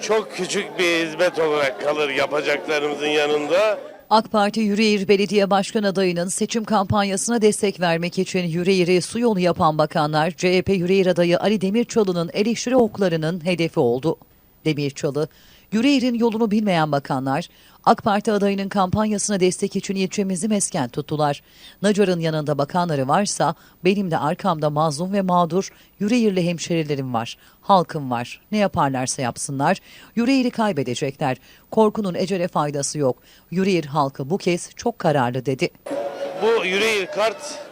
çok küçük bir hizmet olarak kalır yapacaklarımızın yanında. AK Parti Yüreğir Belediye Başkan adayının seçim kampanyasına destek vermek için Yüreğir'i su yolu yapan bakanlar CHP Yüreğir adayı Ali Demirçalı'nın eleştiri oklarının hedefi oldu. Demirçalı, Yüreğir'in yolunu bilmeyen bakanlar AK Parti adayının kampanyasına destek için ilçemizi mesken tuttular. Nacar'ın yanında bakanları varsa benim de arkamda mazlum ve mağdur Yüreğirli hemşerilerim var. Halkım var. Ne yaparlarsa yapsınlar. Yüreğir'i kaybedecekler. Korkunun ecele faydası yok. Yüreğir halkı bu kez çok kararlı dedi. Bu yüreğir kart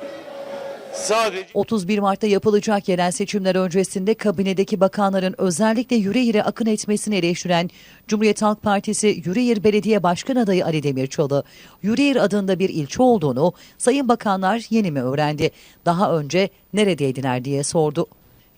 sadece 31 Mart'ta yapılacak yerel seçimler öncesinde kabinedeki bakanların özellikle Yüreğir'e akın etmesini eleştiren Cumhuriyet Halk Partisi Yüreğir Belediye Başkan adayı Ali Demirçalı, Yüreğir adında bir ilçe olduğunu sayın bakanlar yeni mi öğrendi? Daha önce neredeydiler diye sordu.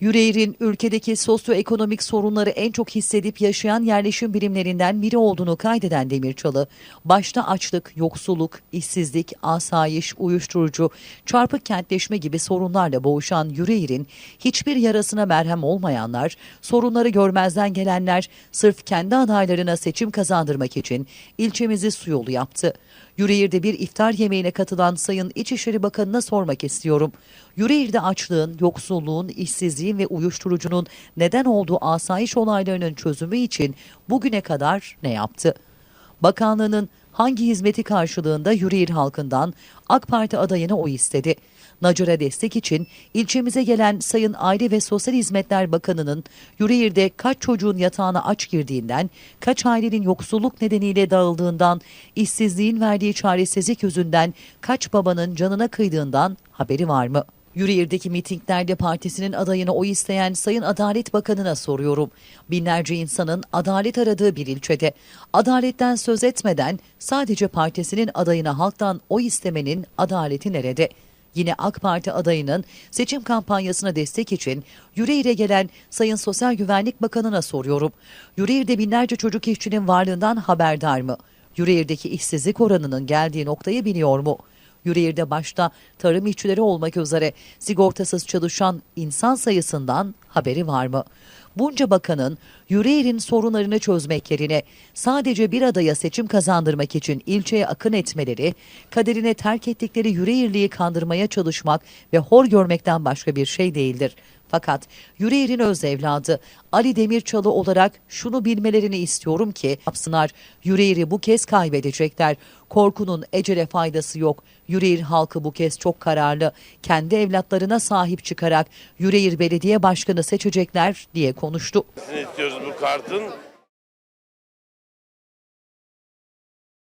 Yüreğir'in ülkedeki sosyoekonomik sorunları en çok hissedip yaşayan yerleşim birimlerinden biri olduğunu kaydeden Demirçalı, başta açlık, yoksulluk, işsizlik, asayiş, uyuşturucu, çarpık kentleşme gibi sorunlarla boğuşan Yüreğir'in hiçbir yarasına merhem olmayanlar, sorunları görmezden gelenler sırf kendi adaylarına seçim kazandırmak için ilçemizi su yolu yaptı. Yüreğir'de bir iftar yemeğine katılan Sayın İçişleri Bakanı'na sormak istiyorum. Yüreğir'de açlığın, yoksulluğun, işsizliğin ve uyuşturucunun neden olduğu asayiş olaylarının çözümü için bugüne kadar ne yaptı? Bakanlığının hangi hizmeti karşılığında Yüreğir halkından AK Parti adayına oy istedi? Nacar'a destek için ilçemize gelen Sayın Aile ve Sosyal Hizmetler Bakanı'nın Yüreğir'de kaç çocuğun yatağına aç girdiğinden, kaç ailenin yoksulluk nedeniyle dağıldığından, işsizliğin verdiği çaresizlik yüzünden kaç babanın canına kıydığından haberi var mı? Yüreğir'deki mitinglerde partisinin adayına oy isteyen Sayın Adalet Bakanı'na soruyorum. Binlerce insanın adalet aradığı bir ilçede adaletten söz etmeden sadece partisinin adayına halktan oy istemenin adaleti nerede? Yine AK Parti adayının seçim kampanyasına destek için Yüreğir'e gelen Sayın Sosyal Güvenlik Bakanı'na soruyorum. Yüreğir'de binlerce çocuk işçinin varlığından haberdar mı? Yüreğir'deki işsizlik oranının geldiği noktayı biliyor mu? Yüreğir'de başta tarım işçileri olmak üzere sigortasız çalışan insan sayısından haberi var mı? Bunca bakanın Yüreğir'in sorunlarını çözmek yerine sadece bir adaya seçim kazandırmak için ilçeye akın etmeleri, kaderine terk ettikleri Yüreğirli'yi kandırmaya çalışmak ve hor görmekten başka bir şey değildir. Fakat Yüreğir'in öz evladı Ali Demirçalı olarak şunu bilmelerini istiyorum ki yapsınlar. Yüreğir'i bu kez kaybedecekler. Korkunun ecele faydası yok. Yüreğir halkı bu kez çok kararlı. Kendi evlatlarına sahip çıkarak Yüreğir Belediye Başkanı seçecekler diye konuştu. istiyoruz bu kartın.